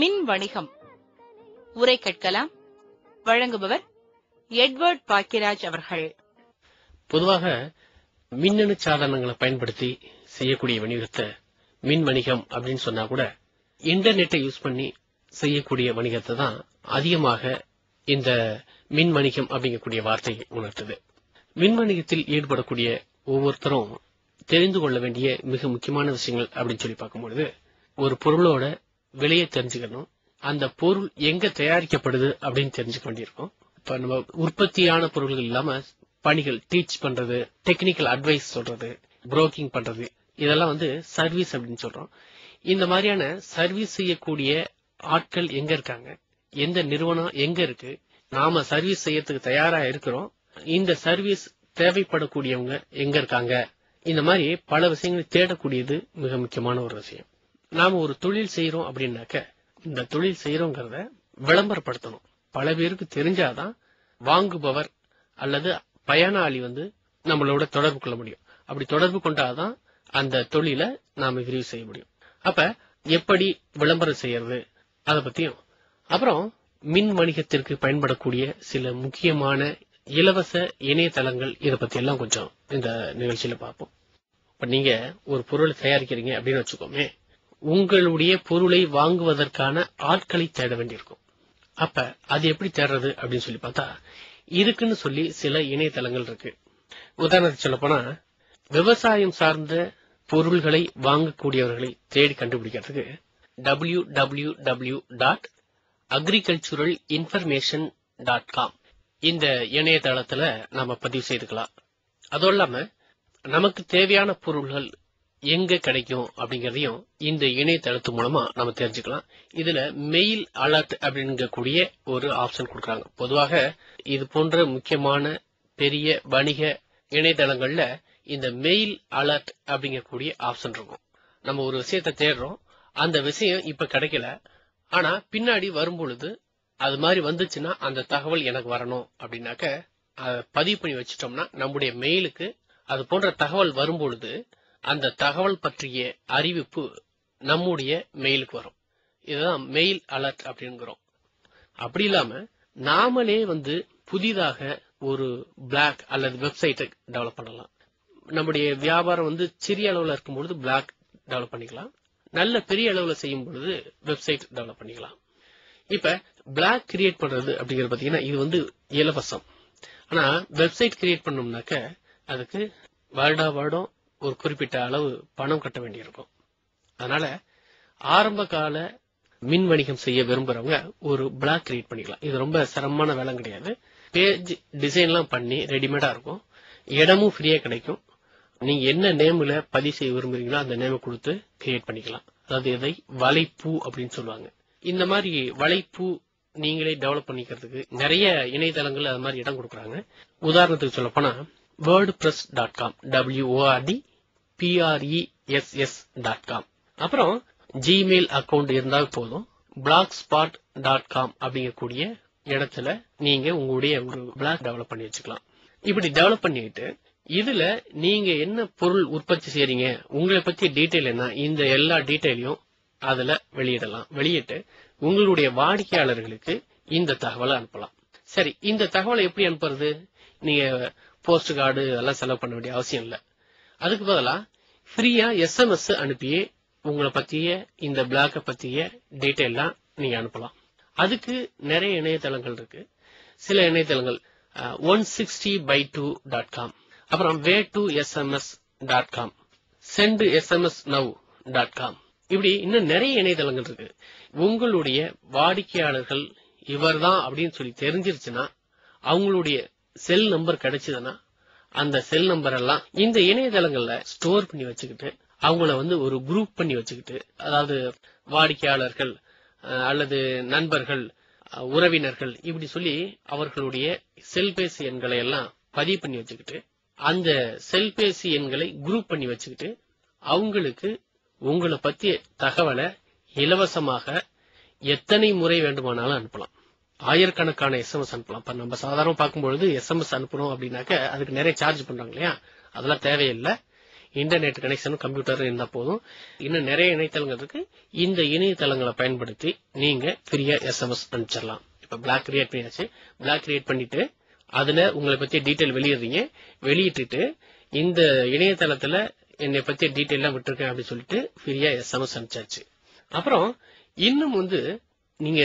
மின் வணிகம் உரை கேட்கலாம். வழங்குபவர் எட்வர்ட் பாக்கியராஜ் அவர்கள். பொதுவாக மின்னணு சாதனங்களை பயன்படுத்தி செய்யக்கூடிய வணிகத்தை மின் வணிகம் அப்படின்னு சொன்னா கூட இன்டர்நெட்டை யூஸ் பண்ணி செய்யக்கூடிய வணிகத்தை தான் அதிகமாக இந்த மின் வணிகம் அப்படிங்கக்கூடிய வார்த்தை உணர்த்துது. மின் வணிகத்தில் ஈடுபடக்கூடிய ஒவ்வொருத்தரும் தெரிந்து கொள்ள வேண்டிய மிக முக்கியமான விஷயங்கள் அப்படின்னு சொல்லி பார்க்கும்பொழுது ஒரு பொருளோட விலையை தெரிஞ்சுக்கணும். அந்த பொருள் எங்க தயாரிக்கப்படுது அப்படின்னு தெரிஞ்சுக்க வேண்டியிருக்கும். இப்ப நம்ம உற்பத்தியான பொருள்கள் இல்லாம பணிகள் டீச் பண்றது டெக்னிக்கல் அட்வைஸ் சொல்றது புரோக்கிங் பண்றது இதெல்லாம் வந்து சர்வீஸ் அப்படின்னு சொல்றோம். இந்த மாதிரியான சர்வீஸ் செய்யக்கூடிய ஆட்கள் எங்க இருக்காங்க? எந்த நிறுவனம் எங்க இருக்கு? நாம சர்வீஸ் செய்யறதுக்கு தயாரா இருக்கிறோம். இந்த சர்வீஸ் தேவைப்படக்கூடியவங்க எங்க இருக்காங்க? இந்த மாதிரி பல விஷயங்களை தேடக்கூடியது மிக முக்கியமான ஒரு விஷயம். நாம ஒரு தொழில் செய்யறோம் அப்படின்னாக்க இந்த தொழில் செய்யறோங்கிறத விளம்பரப்படுத்தணும். பல பேருக்கு தெரிஞ்சாதான் வாங்குபவர் அல்லது பயனாளி வந்து நம்மளோட தொடர்பு கொள்ள முடியும். அப்படி தொடர்பு கொண்டாதான் அந்த தொழிலை நாம விரிவு செய்ய முடியும். அப்ப எப்படி விளம்பரம் செய்யறது அதை பத்தியும். அப்புறம் மின் வணிகத்திற்கு பயன்படக்கூடிய சில முக்கியமான இலவச இணையதளங்கள் இதை பத்தி எல்லாம் கொஞ்சம் இந்த நிகழ்ச்சியில பார்ப்போம். இப்ப நீங்க ஒரு பொருள் தயாரிக்கிறீங்க அப்படின்னு வச்சுக்கோமே உங்களுடைய பொருளை வாங்குவதற்கான ஆட்களை தேட வேண்டியிருக்கும். அப்ப அது எப்படி தேடுறது அப்படின்னு சொல்லி பார்த்தா இருக்குன்னு சொல்லி சில இணையதளங்கள் இருக்கு. உதாரணத்துக்கு சொல்ல போனா விவசாயம் சார்ந்த பொருள்களை வாங்கக்கூடியவர்களை தேடி கண்டுபிடிக்கிறதுக்கு W W W dot agricultural information dot com இந்த இணையதளத்துல நாம பதிவு செய்துக்கலாம். அதுவும் இல்லாம நமக்கு தேவையான பொருள்கள் எங்க கிடைக்கும் அப்படிங்கறதையும் இந்த இணையதளத்து மூலமா நம்ம தெரிஞ்சுக்கலாம். இதுல மெயில் அலர்ட் அப்படிங்கக்கூடிய ஒரு ஆப்ஷன் கொடுக்கறாங்க. பொதுவாக இது போன்ற முக்கியமான பெரிய வணிக இணையதளங்கள்ல இந்த மெயில் அலர்ட் அப்படிங்கக்கூடிய ஆப்ஷன் இருக்கும். நம்ம ஒரு விஷயத்தை தேடுறோம். அந்த விஷயம் இப்ப கிடைக்கல. ஆனா பின்னாடி வரும்பொழுது அது மாதிரி வந்துச்சுன்னா அந்த தகவல் எனக்கு வரணும் அப்படின்னாக்க பதிவு பண்ணி வச்சிட்டோம்னா நம்முடைய மெயிலுக்கு அது போன்ற தகவல் வரும்பொழுது அந்த தகவல் பற்றிய அறிவிப்பு நம்முடைய மெயிலுக்கு வரும். இதுதான் மெயில் அலர்ட் அப்படிங்கிறோம். அப்படி இல்லாம நாமளே வந்து புதிதாக ஒரு பிளாக் அல்லது வெப்சைட்டை டெவலப் பண்ணலாம். நம்முடைய வியாபாரம் வந்து சிறிய அளவுல இருக்கும்பொழுது பிளாக் டெவலப் பண்ணிக்கலாம். நல்ல பெரிய அளவில் செய்யும் பொழுது வெப்சைட் டெவலப் பண்ணிக்கலாம். இப்ப பிளாக் கிரியேட் பண்றது அப்படிங்கறது பாத்தீங்கன்னா இது வந்து இலவசம். ஆனா வெப்சைட் கிரியேட் பண்ணோம்னாக்க அதுக்கு வருடா வருடம் ஒரு குறிப்பிட்ட அளவு பணம் கட்ட வேண்டியிருக்கும். அதனால ஆரம்ப கால மின் வணிகம் செய்ய விரும்புறவங்க ஒரு பிளாக் கிரியேட் பண்ணிக்கலாம். இது ரொம்ப சிரமமான வேலை கிடையாது. பேஜ் டிசைன்லாம் பண்ணி ரெடிமேடா இருக்கும். இடமும் ஃப்ரீயா கிடைக்கும். நீங்க என்ன நேம்ல பதிவு செய்ய விரும்புறீங்களோ அந்த நேமை கொடுத்து கிரியேட் பண்ணிக்கலாம். அதாவது இதை வலைப்பூ அப்படின்னு சொல்லுவாங்க. இந்த மாதிரி வலைப்பூ நீங்களே டெவலப் பண்ணிக்கிறதுக்கு நிறைய இணையதளங்கள் அது மாதிரி இடம் கொடுக்குறாங்க. உதாரணத்துக்கு சொல்ல போனா WordPress dot com W O R D P R E S S dot com அப்புறம் ஜிமெயில் அக்கவுண்ட் இருந்தால் போதும். பிளாக் ஸ்பாட் டாட் காம் அப்படிங்கக்கூடிய இடத்துல நீங்க உங்களுடைய ஒரு பிளாக் டெவலப் பண்ணி வச்சுக்கலாம். இப்படி டெவலப் பண்ணிட்டு இதுல நீங்க என்ன பொருள் உற்பத்தி செய்றீங்க உங்களை பத்தி டீட்டெயில் என்ன இந்த எல்லா டீட்டெயிலையும் அதுல வெளியிடலாம். வெளியிட்டு உங்களுடைய வாடிக்கையாளர்களுக்கு இந்த தகவலை அனுப்பலாம். சரி இந்த தகவலை எப்படி அனுப்புறது? நீங்க போஸ்ட் கார்டு அதெல்லாம் செலவு பண்ண வேண்டிய அவசியம் இல்ல. அதுக்கு பதிலா ஃப்ரீயா எஸ்எம்எஸ் அனுப்பியே உங்களை பத்திய இந்த பிளாக்க பத்திய டீட்டெயிலாம் நீங்க அனுப்பலாம். அதுக்கு நிறைய இணையதளங்கள் இருக்கு. சில இணையதளங்கள் one sixty by two dot com அப்புறம் way to SMS dot com send SMS now dot com இப்படி இன்னும் நிறைய இணையதளங்கள் இருக்கு. உங்களுடைய வாடிக்கையாளர்கள் இவர்தான் அப்படின்னு சொல்லி தெரிஞ்சிருச்சுன்னா அவங்களுடைய செல் நம்பர் கிடைச்சதுன்னா அந்த செல் நம்பர் எல்லாம் இந்த இணையதளங்கள்ல ஸ்டோர் பண்ணி வச்சுக்கிட்டு அவங்கள வந்து ஒரு குரூப் பண்ணி வச்சுக்கிட்டு அதாவது வாடிக்கையாளர்கள் அல்லது நண்பர்கள் உறவினர்கள் இப்படி சொல்லி அவர்களுடைய செல்பேசி எண்களை எல்லாம் பதிவு பண்ணி வச்சுக்கிட்டு அந்த செல்பேசி எண்களை குரூப் பண்ணி வச்சுக்கிட்டு அவங்களுக்கு உங்களை பத்திய தகவலை இலவசமாக எத்தனை முறை வேண்டுமானாலும் அனுப்பலாம். ஆயிரக்கணக்கான எஸ்எம்எஸ் அனுப்பலாம். இப்போ நம்ம சாதாரண பார்க்கும்பொழுது எஸ்எம்எஸ் அனுப்பணும் அப்படின்னாக்க அதுக்கு நிறைய சார்ஜ் பண்றாங்க இல்லையா? அதெல்லாம் தேவையில்லை. இன்டர்நெட் கனெக்ஷனும் கம்ப்யூட்டர் இருந்தா போதும். இன்னும் நிறைய இணையதளங்கள் இருக்கு. இந்த இணையதளங்களை பயன்படுத்தி நீங்க ஃப்ரீயா எஸ்எம்எஸ் அனுப்பிச்சிடலாம். இப்ப பிளாக் கிரியேட் பண்ணியாச்சு. பிளாக் கிரியேட் பண்ணிட்டு அதுல உங்களை பத்தி டீட்டெயில் வெளியிடுறீங்க. வெளியிட்டுட்டு இந்த இணையதளத்துல என்னை பத்தி டீட்டெயில் விட்டுருக்கேன் அப்படின்னு சொல்லிட்டு ஃப்ரீயா எஸ்எம்எஸ் அனுப்பிச்சாச்சு. அப்புறம் இன்னும் வந்து நீங்க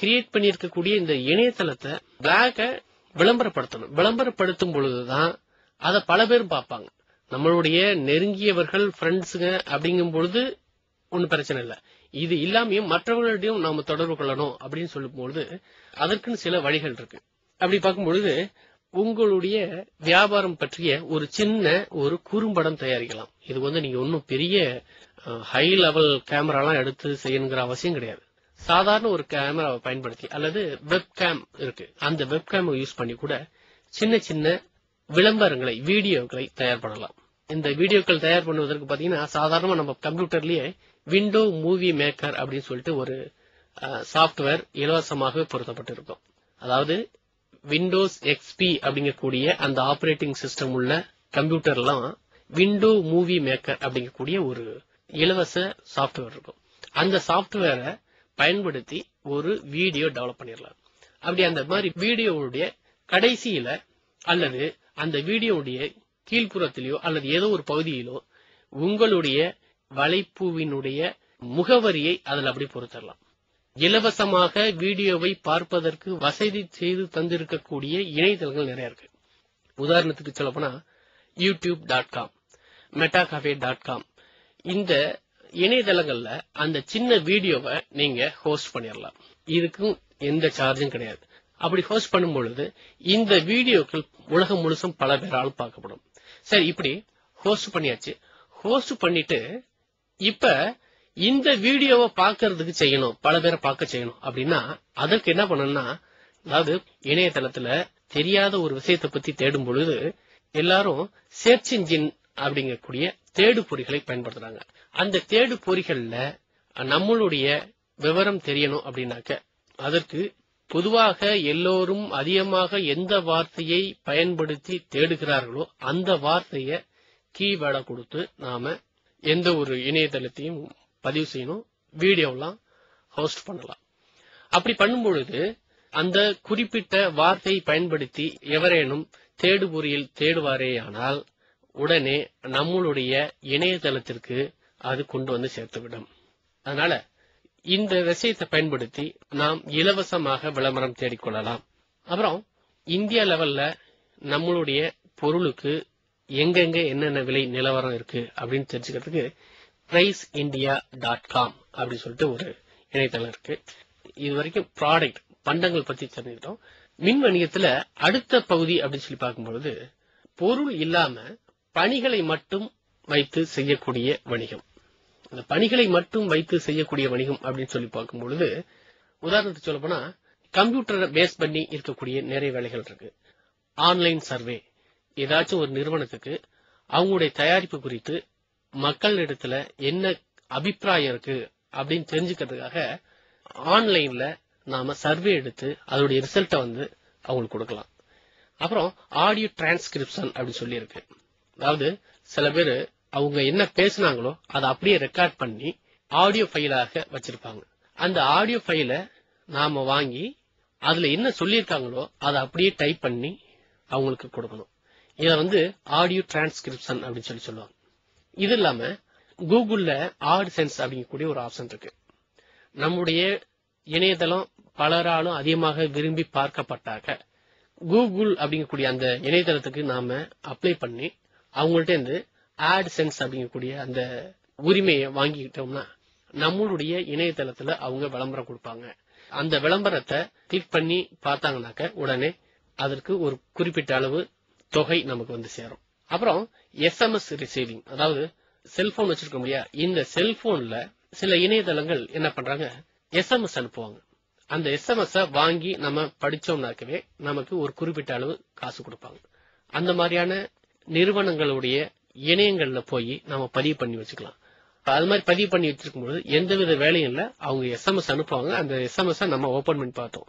கிரியேட் பண்ணியிருக்கக்கூடிய இந்த இணையதளத்தை பிளாக விளம்பரப்படுத்தணும். விளம்பரப்படுத்தும் பொழுதுதான் அதை பல பேரும் பார்ப்பாங்க. நம்மளுடைய நெருங்கியவர்கள் ஃப்ரெண்ட்ஸுங்க அப்படிங்கும் பொழுது ஒன்னும் பிரச்சனை இல்லை. இது இல்லாமையும் மற்றவர்களிடையும் நாம தொடர்பு கொள்ளணும் அப்படின்னு சொல்லும் பொழுது அதற்குன்னு சில வழிகள் இருக்கு. அப்படி பார்க்கும்பொழுது உங்களுடைய வியாபாரம் பற்றிய ஒரு சின்ன ஒரு குறும்படம் தயாரிக்கலாம். இது வந்து நீங்க ஒன்றும் பெரிய ஹை லெவல் கேமராலாம் எடுத்து செய்யணுங்கிற அவசியம் கிடையாது. சாதாரண ஒரு கேமராவை பயன்படுத்தி அல்லது வெப்கேம் இருக்கு. அந்த வெப்கேம் யூஸ் பண்ணி கூட சின்ன சின்ன விளம்பரங்களை வீடியோக்களை தயார் பண்ணலாம். இந்த வீடியோக்கள் தயார் பண்ணுவதற்கு பாத்தீங்கன்னா சாதாரணமா நம்ம கம்ப்யூட்டர்லயே விண்டோ மூவி மேக்கர் அப்படின்னு சொல்லிட்டு ஒரு சாஃப்ட்வேர் இலவசமாகவே பொருத்தப்பட்டிருக்கும். அதாவது விண்டோஸ் எக்ஸ்பி அப்படிங்கக்கூடிய அந்த ஆபரேட்டிங் சிஸ்டம் உள்ள கம்ப்யூட்டர்லாம் விண்டோ மூவி மேக்கர் அப்படிங்கக்கூடிய ஒரு இலவச சாஃப்ட்வேர் இருக்கும். அந்த சாஃப்ட்வேரை பயன்படுத்தி ஒரு வீடியோ டெவலப் பண்ணிடலாம். அப்படி அந்த மாதிரி வீடியோவுடைய கடைசியில அல்லது அந்த வீடியோவுடைய கீழ்ப்புறத்திலேயோ அல்லது ஏதோ ஒரு பகுதியிலோ உங்களுடைய வலைப்பூவினுடைய முகவரியை அதில் அப்படி பொருத்தரலாம். இலவசமாக வீடியோவை பார்ப்பதற்கு வசதி செய்து தந்திருக்கக்கூடிய இணையதளங்கள் நிறைய இருக்கு. உதாரணத்துக்கு சொல்லப்போனா YouTube dot com Metacafe dot com. இந்த இணையதளங்கள்ல அந்த சின்ன வீடியோவை நீங்க ஹோஸ்ட் பண்ணிடலாம் இதுக்கும் எந்த சார்ஜும் கிடையாது. அப்படி ஹோஸ்ட் பண்ணும் பொழுது இந்த வீடியோக்கள் உலகம் முழுசும் பல பேரால் பார்க்கப்படும். சரி இப்படி ஹோஸ்ட் பண்ணியாச்சு. ஹோஸ்ட் பண்ணிட்டு இப்ப இந்த வீடியோவை பார்க்கறதுக்கு செய்யணும் பல பேரை பார்க்க செய்யணும் அப்படின்னா அதற்கு என்ன பண்ணணும்னா அதாவது இணையதளத்துல தெரியாத ஒரு விஷயத்தை பத்தி தேடும் பொழுது எல்லாரும் சர்ச் இன்ஜின் அப்படிங்கக்கூடிய தேடு பொறிகளை பயன்படுத்துறாங்க. அந்த தேடு பொறிகள்ல நம்மளுடைய விவரம் தெரியணும் அப்படின்னாக்க அதற்கு பொதுவாக எல்லோரும் அதிகமாக எந்த வார்த்தையை பயன்படுத்தி தேடுகிறார்களோ அந்த வார்த்தைய கீவேர்டா கொடுத்து நாம எந்த ஒரு இணையதளத்தையும் பதிவு செய்யணும் வீடியோலாம் ஹோஸ்ட் பண்ணலாம். அப்படி பண்ணும்பொழுது அந்த குறிப்பிட்ட வார்த்தையை பயன்படுத்தி எவரேனும் தேடுபொறியில் தேடுவாரேயானால் உடனே நம்மளுடைய இணையதளத்திற்கு அது கொண்டு வந்து சேர்த்துவிடும். அதனால இந்த விஷயத்தை பயன்படுத்தி நாம் இலவசமாக விளம்பரம் தேடிக்கொள்ளலாம். அப்புறம் இந்தியா லெவல்ல நம்மளுடைய பொருளுக்கு எங்கெங்க என்னென்ன விலை நிலவரம் இருக்கு அப்படின்னு தெரிஞ்சுக்கிறதுக்கு பிரைஸ் இந்தியா டாட் காம் அப்படின்னு சொல்லிட்டு ஒரு இணையதளம் இருக்கு. இது வரைக்கும் ப்ராடக்ட் பண்டங்கள் பத்தி தெரிஞ்சுக்கிட்டோம். மின் வணிகத்துல அடுத்த பகுதி அப்படின்னு சொல்லி பார்க்கும்பொழுது பொருள் இல்லாம பணிகளை மட்டும் வைத்து செய்யக்கூடிய வணிகம். அந்த பணிகளை மட்டும் வைத்து செய்யக்கூடிய வணிகம் அப்படின்னு சொல்லி பார்க்கும் பொழுது உதாரணத்துக்கு சொல்ல போனா கம்ப்யூட்டரை பேஸ் பண்ணி இருக்கக்கூடிய நிறைய வேலைகள் இருக்கு. ஆன்லைன் சர்வே ஏதாச்சும் ஒரு நிறுவனத்துக்கு அவங்களுடைய தயாரிப்பு குறித்து மக்கள் இடத்துல என்ன அபிப்பிராயம் இருக்கு அப்படின்னு தெரிஞ்சுக்கிறதுக்காக ஆன்லைன்ல நாம சர்வே எடுத்து அதோடைய ரிசல்ட்டை வந்து அவங்களுக்கு கொடுக்கலாம். அப்புறம் ஆடியோ டிரான்ஸ்கிரிப்ஷன் அப்படின்னு சொல்லி இருக்கு அதாவது சில பேர் அவங்க என்ன பேசுனாங்களோ அதை அப்படியே ரெக்கார்ட் பண்ணி ஆடியோ ஃபைலாக வச்சிருப்பாங்க. அந்த ஆடியோ ஃபைல நாம வாங்கி அதுல என்ன சொல்லியிருக்காங்களோ அதை அப்படியே டைப் பண்ணி அவங்களுக்கு கொடுக்கணும். இதை வந்து ஆடியோ டிரான்ஸ்கிரிப்ஷன் அப்படின்னு சொல்லி சொல்லுவாங்க. இது இல்லாம கூகுள்ல ஆட் சென்ஸ் அப்படிங்கக்கூடிய ஒரு ஆப்ஷன் இருக்கு. நம்முடைய இணையதளம் பலராலும் அதிகமாக விரும்பி பார்க்கப்பட்டாக்க கூகுள் அப்படிங்கக்கூடிய அந்த இணையதளத்துக்கு நாம அப்ளை பண்ணி அவங்கள்ட்ட இருந்து ஆட் சென்ஸ் அப்படிங்கக்கூடிய அந்த உரிமையை வாங்கிக்கிட்டோம்னா நம்மளுடைய இணையதளத்துல அவங்க விளம்பரம் கொடுப்பாங்க. அந்த விளம்பரத்தை கிளிக் பண்ணி பார்த்தாங்கனாக்க உடனே அதற்கு ஒரு குறிப்பிட்ட அளவு தொகை நமக்கு வந்து சேரும். அப்புறம் எஸ்எம்எஸ் ரிசீவிங் அதாவது செல்போன் வச்சிருக்க முடியா இந்த செல்போன்ல சில இணையதளங்கள் என்ன பண்றாங்க? எஸ்எம்எஸ் அனுப்புவாங்க. அந்த எஸ்எம்எஸ் வாங்கி நம்ம படிச்சோம்னாக்கவே நமக்கு ஒரு குறிப்பிட்ட அளவு காசு கொடுப்பாங்க. அந்த மாதிரியான நிறுவனங்களுடைய இணையங்கள்ல போய் நம்ம பதிவு பண்ணி வச்சுக்கலாம். அது மாதிரி பதிவு பண்ணி வச்சிருக்கும் பொழுது எந்தவித வேலையும் இல்ல. அவங்க எஸ்எம்எஸ் அனுப்புவாங்க. அந்த எஸ்எம்எஸ் நம்ம ஓபன் பண்ணி பார்த்தோம்.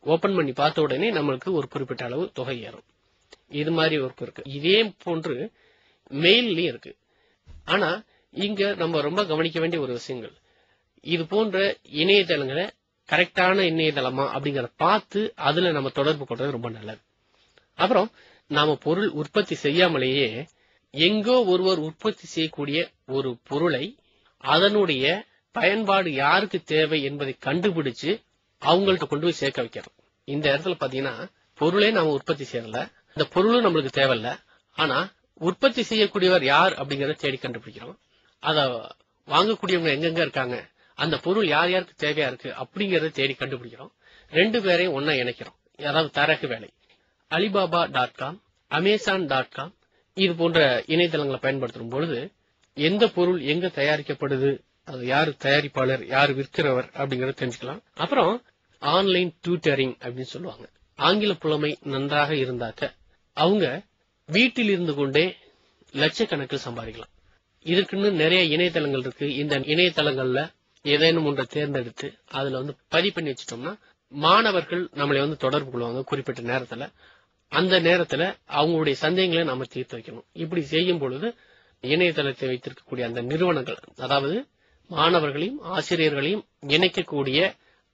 ஓபன் பண்ணி பார்த்த உடனே நம்மளுக்கு ஒரு குறிப்பிட்ட அளவு தொகை ஏறும். இது மாதிரி ஒர்க் இருக்கு. இதே போன்று மெயில்லயும் இருக்கு. ஆனா இங்க நம்ம ரொம்ப கவனிக்க வேண்டிய ஒரு விஷயங்கள். இது போன்ற இணையதளங்களை கரெக்டான இணையதளமா அப்படிங்கறத பார்த்து அதுல நம்ம தொடர்பு கொள்றது ரொம்ப நல்லது. அப்புறம் நாம பொருள் உற்பத்தி செய்யாமலேயே எங்கோ ஒருவர் உற்பத்தி செய்யக்கூடிய ஒரு பொருளை அதனுடைய பயன்பாடு யாருக்கு தேவை என்பதை கண்டுபிடிச்சு அவங்கள்ட்ட கொண்டு போய் சேர்க்க வைக்கிறோம். இந்த இடத்துல பாத்தீங்கன்னா பொருளே நாம உற்பத்தி செய்யறல இந்த பொருளும் நம்மளுக்கு தேவையில்ல. ஆனா உற்பத்தி செய்யக்கூடியவர் யார் அப்படிங்கறத தேடி கண்டுபிடிக்கிறோம். அத வாங்கக்கூடியவங்க எங்கெங்க இருக்காங்க அந்த பொருள் யார் யாருக்கு தேவையா இருக்கு அப்படிங்கறத தேடி கண்டுபிடிக்கிறோம். ரெண்டு பேரையும் ஒன்னா இணைக்கிறோம். அதாவது தரகு வேலை. Alibaba dot com Amazon dot com இது போன்ற இணையதளங்களை பயன்படுத்தும் பொழுது எந்த பொருள் எங்க தயாரிக்கப்படுது அது யார் தயாரிப்பாளர் யாரு விற்கிறவர் அப்படிங்கறத தெரிஞ்சுக்கலாம். அப்புறம் ஆன்லைன் டியூட்டரிங் அப்படின்னு சொல்லுவாங்க. ஆங்கில புலமை நன்றாக இருந்தாக்க அவங்க வீட்டில் இருந்து கொண்டே லட்சக்கணக்கில் சம்பாதிக்கலாம். இதுக்குன்னு நிறைய இணையதளங்கள் இருக்கு. இந்த இணையதளங்கள்ல ஏதேனும் ஒன்றை தேர்ந்தெடுத்து அதுல வந்து பதிவு பண்ணி வச்சிட்டோம்னா மாணவர்கள் நம்மளை வந்து தொடர்பு கொள்வாங்க குறிப்பிட்ட நேரத்துல. அந்த நேரத்துல அவங்களுடைய சந்தேகங்களை நாம தீர்த்து வைக்கணும். இப்படி செய்யும் பொழுது இணையதளத்தை வைத்திருக்கக்கூடிய அந்த நிறுவனங்கள் அதாவது மாணவர்களையும் ஆசிரியர்களையும் இணைக்கக்கூடிய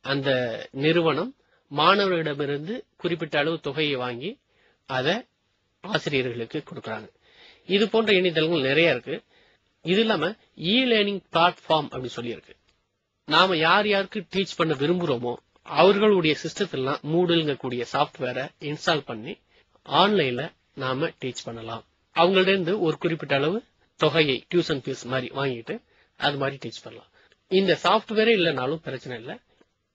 அந்த நிறுவனம் மாணவர்களிடமிருந்து குறிப்பிட்ட அளவு தொகையை வாங்கி அதை ஆசிரியர்களுக்கு கொடுக்கறாங்க. இது போன்ற இணையதளங்கள் நிறைய இருக்கு. இது இல்லாம இ லேர்னிங் பிளாட்ஃபார்ம் அப்படின்னு சொல்லியிருக்கு. நாம யார் யாருக்கு டீச் பண்ண விரும்புறோமோ அவர்களுடைய சிஸ்டத்திலாம் மூடுங்க கூடிய சாஃப்ட்வேரை இன்ஸ்டால் பண்ணி ஆன்லைன்ல நாம டீச் பண்ணலாம். அவங்கள்ட்ட இருந்து ஒரு குறிப்பிட்ட அளவு தொகையை டியூஷன் ஃபீஸ் மாதிரி வாங்கிட்டு அது மாதிரி டீச் பண்ணலாம். இந்த சாஃப்ட்வேரே இல்லைனாலும் பிரச்சனை இல்லை.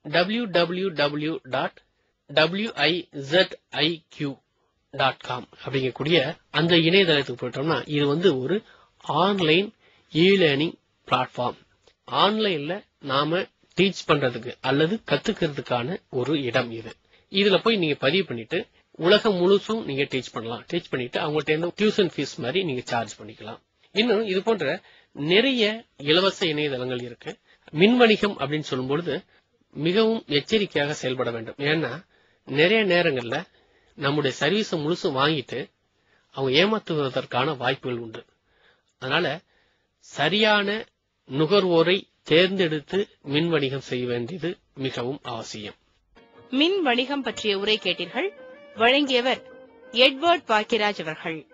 W W W dot W I E I Q dot com அப்படிங்கக்கூடிய அந்த இணையதளத்துக்கு போயிட்டோம்னா இது வந்து ஒரு ஆன்லைன் இ லேர்னிங் பிளாட்ஃபார்ம் ஆன்லைன்ல நாம டீச் பண்றதுக்கு அல்லது கத்துக்கிறதுக்கான ஒரு இடம் இது. இதுல போய் நீங்க பதிவு பண்ணிட்டு உலகம் முழுசும் நீங்க டீச் பண்ணலாம். டீச் பண்ணிட்டு அவங்கள்ட்ட இருந்து டியூஷன் ஃபீஸ் மாதிரி நீங்க சார்ஜ் பண்ணிக்கலாம். இன்னும் இது போன்ற நிறைய இலவச இணையதளங்கள் இருக்கு. மின் வணிகம் அப்படின்னு சொல்லும்பொழுது மிகவும் எச்சரிக்கையாக செயல்பட வேண்டும். ஏன்னா நிறைய நேரங்கள்ல நம்முடைய சர்வீஸை முழுசும் வாங்கிட்டு அவங்க ஏமாத்துவதற்கான வாய்ப்புகள் உண்டு. அதனால சரியான நுகர்வோரை தேர்ந்தெடுத்து மின் வணிகம் செய்ய வேண்டியது மிகவும் அவசியம். மின் வணிகம் பற்றிய உரை கேட்டீர்கள். வழங்கியவர் எட்வர்ட் பாக்கியராஜ் அவர்கள்.